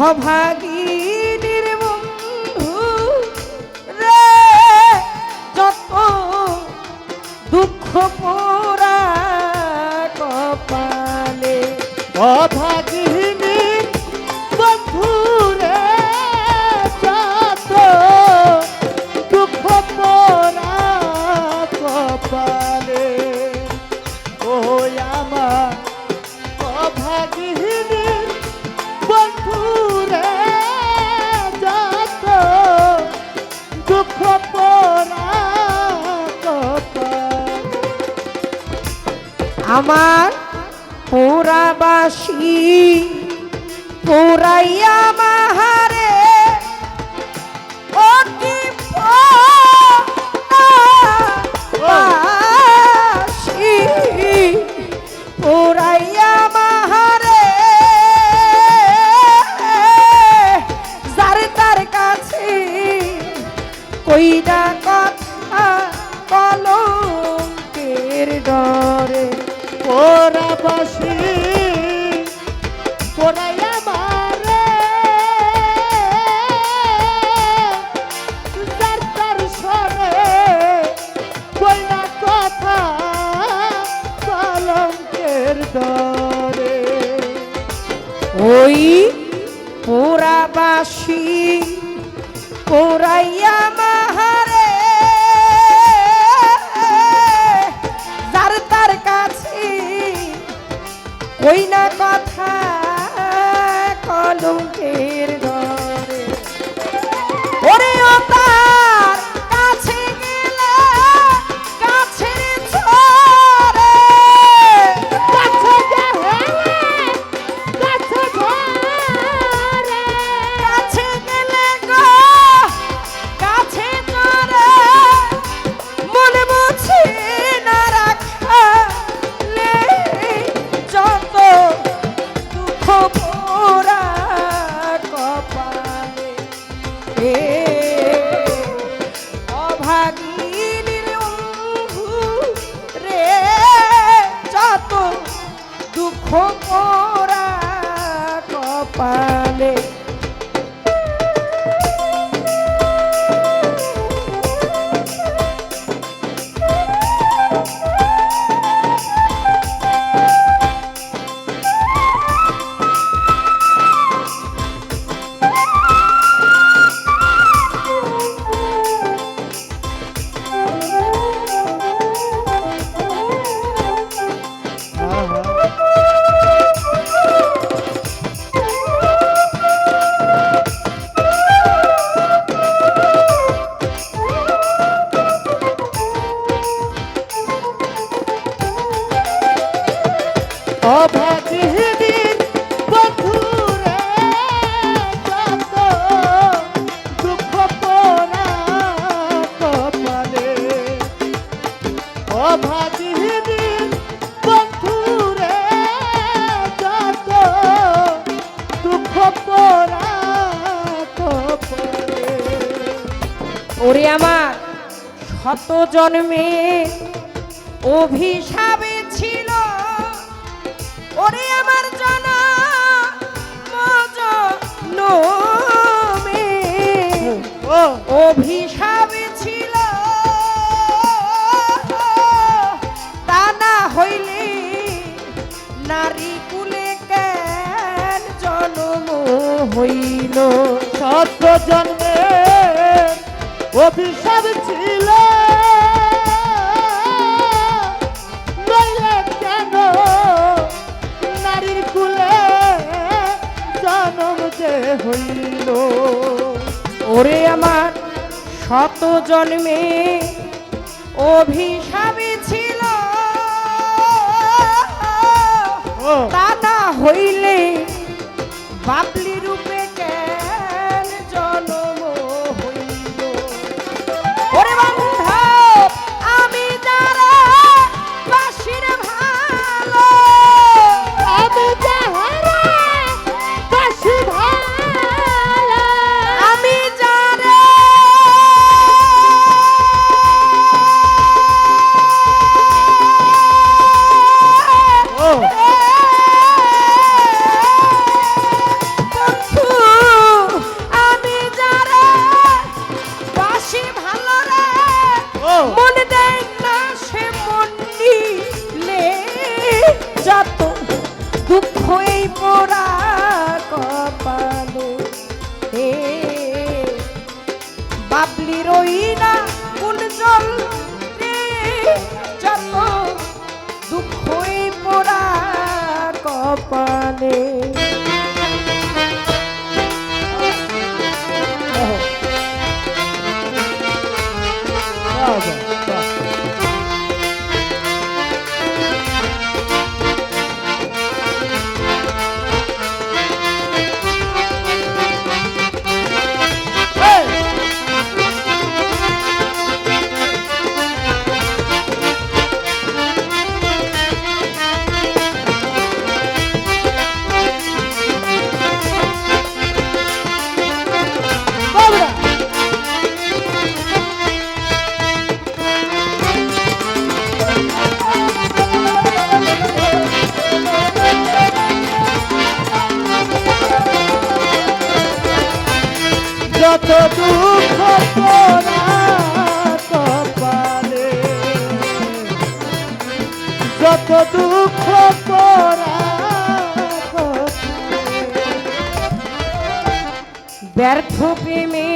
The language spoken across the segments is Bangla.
অভাগিনীর বন্ধু রে যত দুঃখ পোরা কপালে অভাগ আমার পুরাবাসী পুরাইয়া মাহা আমার শত জন্মে অভিশাপে ছিল। ওরে আমার জানা অভিশাপ পিসাব ছিল। কেন নারীর কুলে ওরে আমার শত জন্মে অভিশাবে ছিল। তা হইলে বাপলির কত দুঃখ ব্যর্থ প্রেমে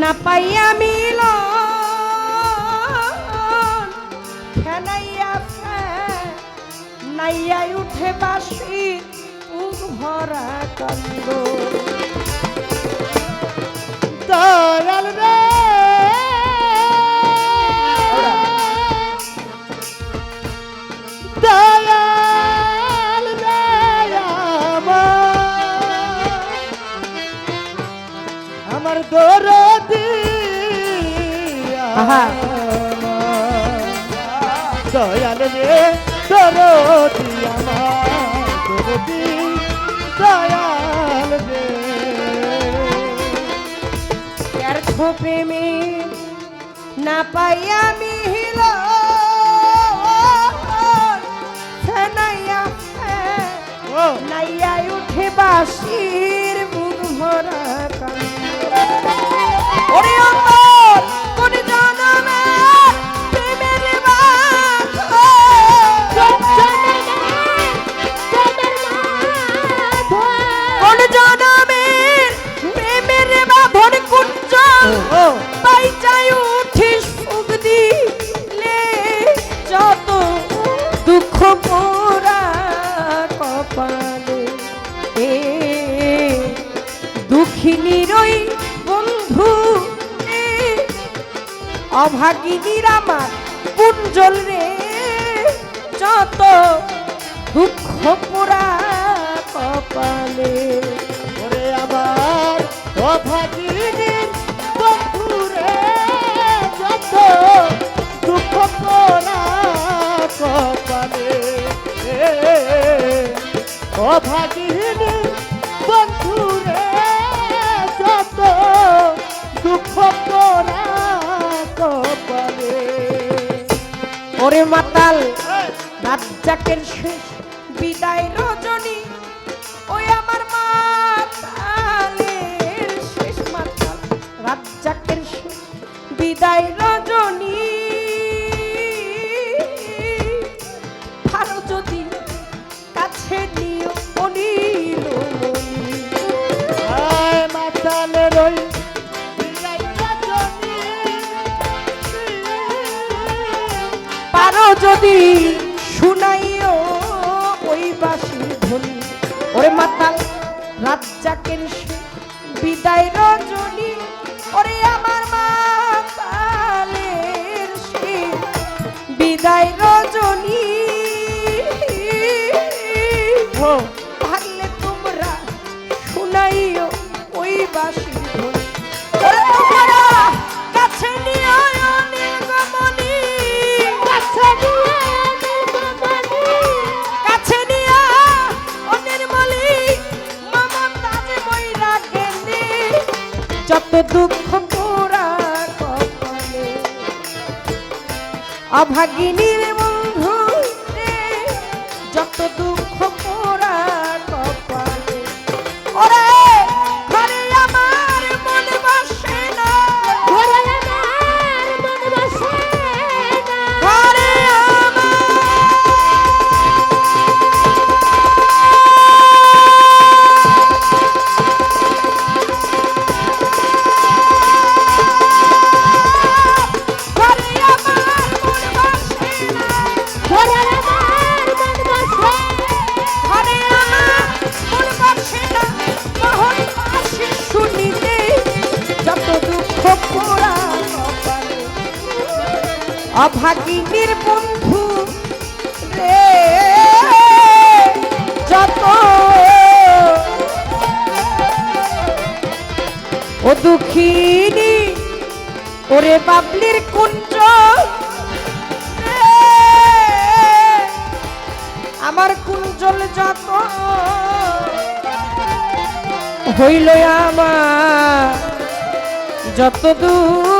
না পাইয়া মিল খেলাইয়া নাইয়াই উঠে বাসি ভরা কান্দ। পাই আমি অভাগিনীর আমার কুঞ্জল রে, যত দুঃখ পোড়া কপালে। আমার অভাগিনীর বন্ধুরে যত দুঃখ পোড়া কপালে। অভাগী ওরে মাতাল রাজ্জাকের শেষ বিদায় রজনী ওই আমার মাতালের শেষ মাতাল রাজ্জাকের শেষ বিদায় যদি শুনাইও ওই বাসির ধ্বনি। ওরে মাতাল রাজ্জাকের সে, বিদায় রজনী। ওরে আমার মাতালের সে, বিদায় রজনী। Oh যত দুঃখ পোড়া কপালে অভাগিনীর অভাগিনীর বন্ধু রে, যত ও দুঃখিনী, ওরে বাবলির কুঞ্জ আমার কুঞ্জল যত হইল আমার, যত দূর